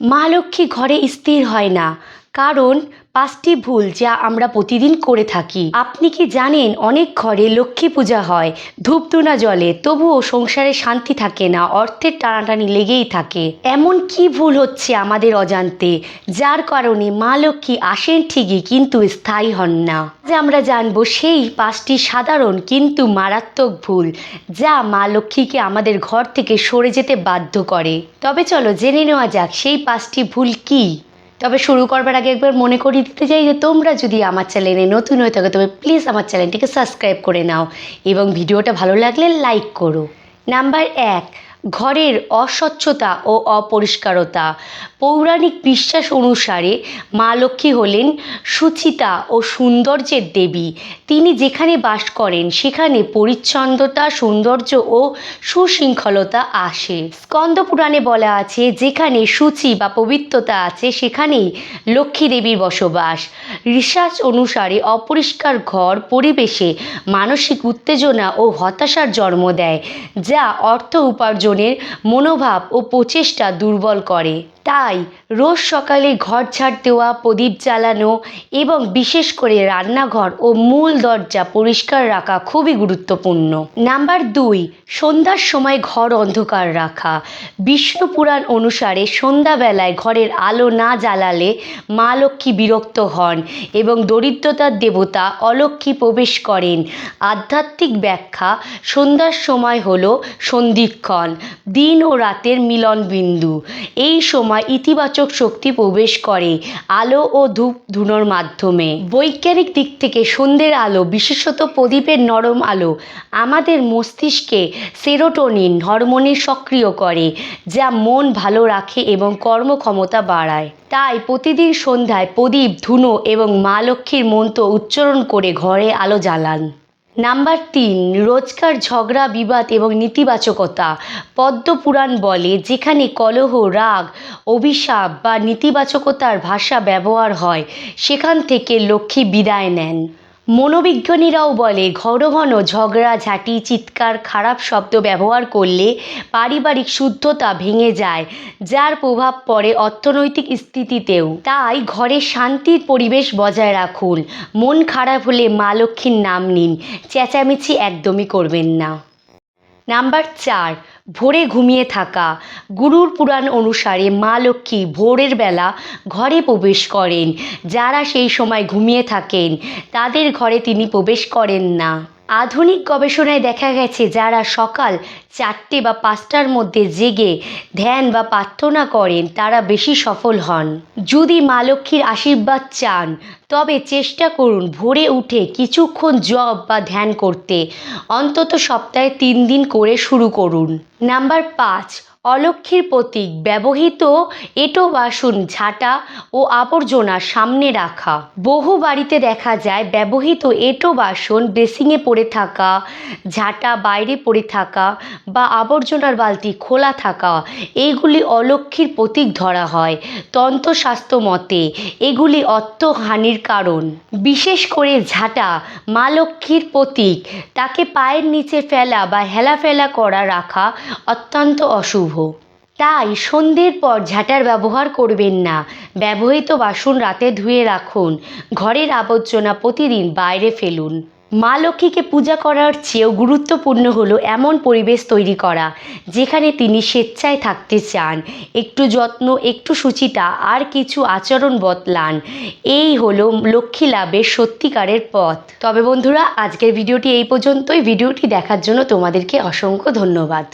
মা লক্ষ্মী ঘরে স্থির হয় না। কারণ পাঁচটি ভুল যা আমরা প্রতিদিন করে থাকি। আপনি কি জানেন অনেক ঘরে লক্ষ্মী পূজা হয়, ধূপধুনা জলে তবুও সংসারে শান্তি থাকে না, অর্থের টানাটানি লেগেই থাকে। এমন কি ভুল হচ্ছে আমাদের অজান্তে, যার কারণে মা লক্ষ্মী আসেন ঠিকই কিন্তু স্থায়ী হন না। যে আমরা জানব সেই পাঁচটি সাধারণ কিন্তু মারাত্মক ভুল, যা মা লক্ষ্মীকে আমাদের ঘর থেকে সরে যেতে বাধ্য করে। তবে চলো জেনে নেওয়া যাক সেই পাঁচটি ভুল কী। তবে শুরু করবার আগে একবার মনে করিয়ে দিতে চাই যে তোমরা যদি আমার চ্যানেলে নতুন হয়ে থাকো, তবে প্লিজ আমার চ্যানেলটিকে সাবস্ক্রাইব করে নাও এবং ভিডিওটা ভালো লাগলে লাইক করো। নাম্বার এক ঘরের অস্বচ্ছতা ও অপরিষ্কারতা। পৌরাণিক বিশ্বাস অনুসারে মা লক্ষ্মী হলেন সুচিতা ও সৌন্দর্যের দেবী। তিনি যেখানে বাস করেন, সেখানে পরিচ্ছন্নতা, সৌন্দর্য ও সুশৃঙ্খলতা আসে। স্কন্দ পুরাণে বলা আছে, যেখানে সূচি বা পবিত্রতা আছে, সেখানেই লক্ষ্মী দেবীর বসবাস। রিসার্চ অনুসারে অপরিষ্কার ঘর, পরিবেশে মানসিক উত্তেজনা ও হতাশার জন্ম দেয়, যা অর্থ উপার্জনের মনোভাব ও প্রচেষ্টা দুর্বল করে। তাই রোজ সকালে ঘর ঝাড় দেওয়া, প্রদীপ জ্বালানো এবং বিশেষ করে রান্নাঘর ও মূল দরজা পরিষ্কার রাখা খুবই গুরুত্বপূর্ণ। নাম্বার দুই, সন্ধ্যার সময় ঘর অন্ধকার রাখা। বিষ্ণু পুরাণ অনুসারে সন্ধ্যাবেলায় ঘরের আলো না জ্বালালে মা লক্ষ্মী বিরক্ত হন এবং দরিদ্রতার দেবতা অলক্ষ্মী প্রবেশ করেন। আধ্যাত্মিক ব্যাখ্যা, সন্ধ্যার সময় হল সন্ধিক্ষণ, দিন ও রাতের মিলন বিন্দু এই সময় ইতিবাচক শক্তি প্রবেশ করে আলো ও ধূপ ধুনোর মাধ্যমে। বৈজ্ঞানিক দিক থেকে সন্ধ্যের আলো, বিশেষত প্রদীপের নরম আলো, আমাদের মস্তিষ্কে সেরোটোনিন হরমোনের সক্রিয় করে, যা মন ভালো রাখে এবং কর্মক্ষমতা বাড়ায়। তাই প্রতিদিন সন্ধ্যায় প্রদীপ, ধুনো এবং মা লক্ষ্মীর মন্ত্র উচ্চারণ করে ঘরে আলো জ্বালান। নাম্বার তিন, রোজকার ঝগড়া, বিবাদ এবং নেতিবাচকতা। পদ্মপুরাণ বলে, যেখানে কলহ, রাগ, অভিশাপ বা নেতিবাচকতার ভাষা ব্যবহার হয়, সেখান থেকে লক্ষ্মী বিদায় নেন। মনোবিজ্ঞানীরাও বলে ঘন ঘন ঝগড়া, ঝাঁটি, চিৎকার, খারাপ শব্দ ব্যবহার করলে পারিবারিক শুদ্ধতা ভেঙে যায়, যার প্রভাব পড়ে অর্থনৈতিক স্থিতিতেও। তাই ঘরে শান্তির পরিবেশ বজায় রাখুন, মন খারাপ হলে মা লক্ষ্মীর নাম নিন, চেঁচামেচি একদমই করবেন না। নাম্বার চার ভোরে ঘুমিয়ে থাকা। গুরুর পুরাণ অনুসারে মা লক্ষ্মী ভোরের বেলা ঘরে প্রবেশ করেন। যারা সেই সময় ঘুমিয়ে থাকেন, তাদের ঘরে তিনি প্রবেশ করেন না। আধুনিক গবেষণায় দেখা গেছে যারা সকাল চারটে বা পাঁচটার মধ্যে জেগে ধ্যান বা প্রার্থনা করেন, তারা বেশি সফল হন। যদি মা লক্ষ্মীর আশীর্বাদ চান, তবে চেষ্টা করুন ভোরে উঠে কিছুক্ষণ জব বা ধ্যান করতে। অন্তত সপ্তাহে তিন দিন করে শুরু করুন। নাম্বার পাঁচ অলক্ষ্মীর প্রতীক ব্যবহৃত এঁটো বাসন ঝাঁটা ও আবর্জনা সামনে রাখা। বহু বাড়িতে দেখা যায় ব্যবহৃত এঁটো বাসন বেসিংয়ে পড়ে থাকা, ঝাঁটা বাইরে পড়ে থাকা বা আবর্জনার বালতি খোলা থাকা, এইগুলি অলক্ষ্মীর প্রতীক ধরা হয় তন্ত্রশাস্ত্র মতে। এগুলি অর্থহানির কারণ। বিশেষ করে ঝাঁটা মা লক্ষ্মীর প্রতীক। তাকে পায়ের নিচে ফেলা বা হেলাফেলা করা রাখা অত্যন্ত অশুভ। তাই সন্ধ্যের পর ঝাঁটার ব্যবহার করবেন না। ব্যবহৃত বাসন রাতে ধুয়ে রাখুন। ঘরের আবর্জনা প্রতিদিন বাইরে ফেলুন। মা লক্ষ্মীকে পূজা করার চেয়েও গুরুত্বপূর্ণ হলো এমন পরিবেশ তৈরি করা, যেখানে তিনি স্বেচ্ছায় থাকতে চান। একটু যত্ন, একটু সুচিতা, আর কিছু আচরণ বদলান। এই হলো লক্ষ্মী লাভের সত্যিকারের পথ। তবে বন্ধুরা, আজকের ভিডিওটি এই পর্যন্তই। ভিডিওটি দেখার জন্য তোমাদেরকে অসংখ্য ধন্যবাদ।